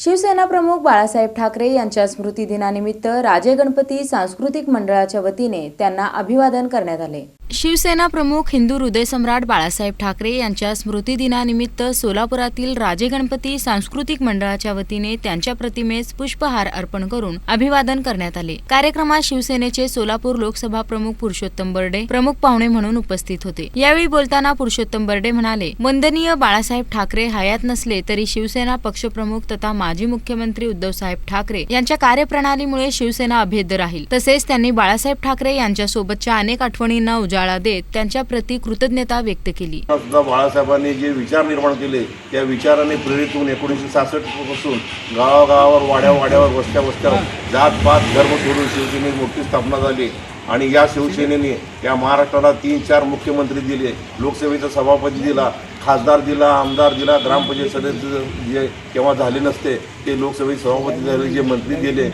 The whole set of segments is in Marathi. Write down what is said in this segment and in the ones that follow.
शिवसेना प्रमुख बाळासाहेब ठाकरे यांच्या स्मृतिदिनानिमित्त राजे गणपती सांस्कृतिक मंडळाच्या वतीने त्यांना अभिवादन करण्यात आले. शिवसेना प्रमुख हिंदू हृदयसम्राट बाळासाहेब ठाकरे यांच्या स्मृतिदिनानिमित्त सोलापुरातील राजे गणपती सांस्कृतिक मंडळाच्या वतीने त्यांच्या प्रतिमेस पुष्पहार अर्पण करून अभिवादन करण्यात आले. कार्यक्रमात शिवसेनेचे सोलापूर लोकसभा प्रमुख पुरुषोत्तम बर्डे प्रमुख पाहुणे म्हणून उपस्थित होते. यावेळी बोलताना पुरुषोत्तम बर्डे म्हणाले वंदनीय बाळासाहेब ठाकरे हयात नसले तरी शिवसेना पक्षप्रमुख तथा माजी मुख्यमंत्री उद्धवसाहेब ठाकरे यांच्या कार्यप्रणालीमुळे शिवसेना अभेद्य राहील. तसेच त्यांनी बाळासाहेब ठाकरे यांच्यासोबतच्या अनेक आठवणींना उजाळ उजाळा देत त्यांच्या प्रती कृतज्ञता व्यक्त केली. सुद्धा बाळासाहेबांनी जे विचार निर्माण केले त्या विचाराने प्रेरित होऊन एकोणीसशे सहासष्टपासून गावागावावर वाड्या वाड्यावर वस्त्या वस्त्यावर जात पात धर्म सोडून शिवसेनेची मोठी स्थापना झाली. आणि या शिवसेनेने या महाराष्ट्राला तीन चार मुख्यमंत्री दिले लोकसभेचा सभापती दिला खासदार दिला आमदार दिला ग्रामपंचायत सदस्य जे केव्हा झाले नसते ते लोकसभेचे सभापती झाले जे मंत्री दिले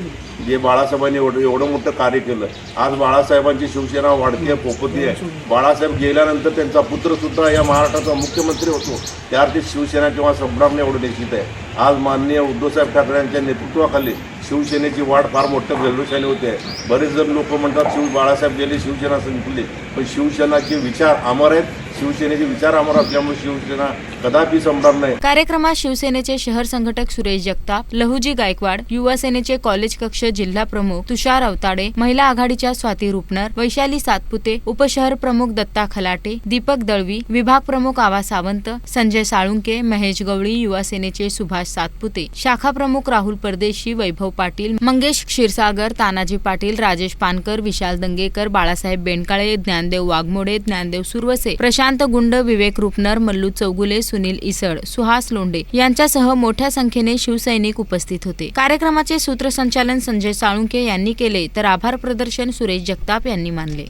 जे बाळासाहेबांनी एवढं एवढं मोठं कार्य केलं. आज बाळासाहेबांची शिवसेना वाढती आहे पोपती आहे. बाळासाहेब गेल्यानंतर त्यांचा पुत्रसुद्धा या महाराष्ट्राचा मुख्यमंत्री होतो. त्याअर्थी शिवसेना किंवा संभ्रामने नाही एवढं निश्चित आहे. आज माननीय उद्धवसाहेब ठाकरे यांच्या नेतृत्वाखाली शिवसेनेची वाढ फार मोठ्या जल्लोषाने होते. आहे बरेच जण लोक म्हणतात शिव बाळासाहेब गेले शिवसेना संपली. पण शिवसेनाचे विचार अमर आहेत. शिवसेनेचे विचार अमर असल्यामुळे शिवसेना कदापि संपणार नाही. कार्यक्रमात शिवसेनेचे शहर संघटक सुरेश जगताप लहुजी गायकवाड युवा सेनेचे कॉलेज कक्ष जिल्हा प्रमुख तुषार अवताडे महिला आघाडीच्या स्वाती रुपनर वैशाली सातपुते उपशहर प्रमुख दत्ता खलाटे दीपक दळवी विभाग प्रमुख आवा सावंत संजय साळुंके महेश गवळी युवा सेनेचे सुभाष सातपुते शाखा प्रमुख राहुल परदेशी वैभव पाटील मंगेश क्षीरसागर तानाजी पाटील राजेश पानकर विशाल दंगेकर बाळासाहेब बेंडकाळे ज्ञानदेव वाघमोडे ज्ञानदेव सुरवसे प्रशांत गुंड विवेक रुपनर मल्लू चौगुले सुनील इसड सुहास लोंडे यांच्यासह मोठ्या संख्येने शिवसैनिक उपस्थित होते. कार्यक्रमाचे सूत्रसंचालन संजय साळुंके यांनी केले तर आभार प्रदर्शन सुरेश जगताप यांनी मानले.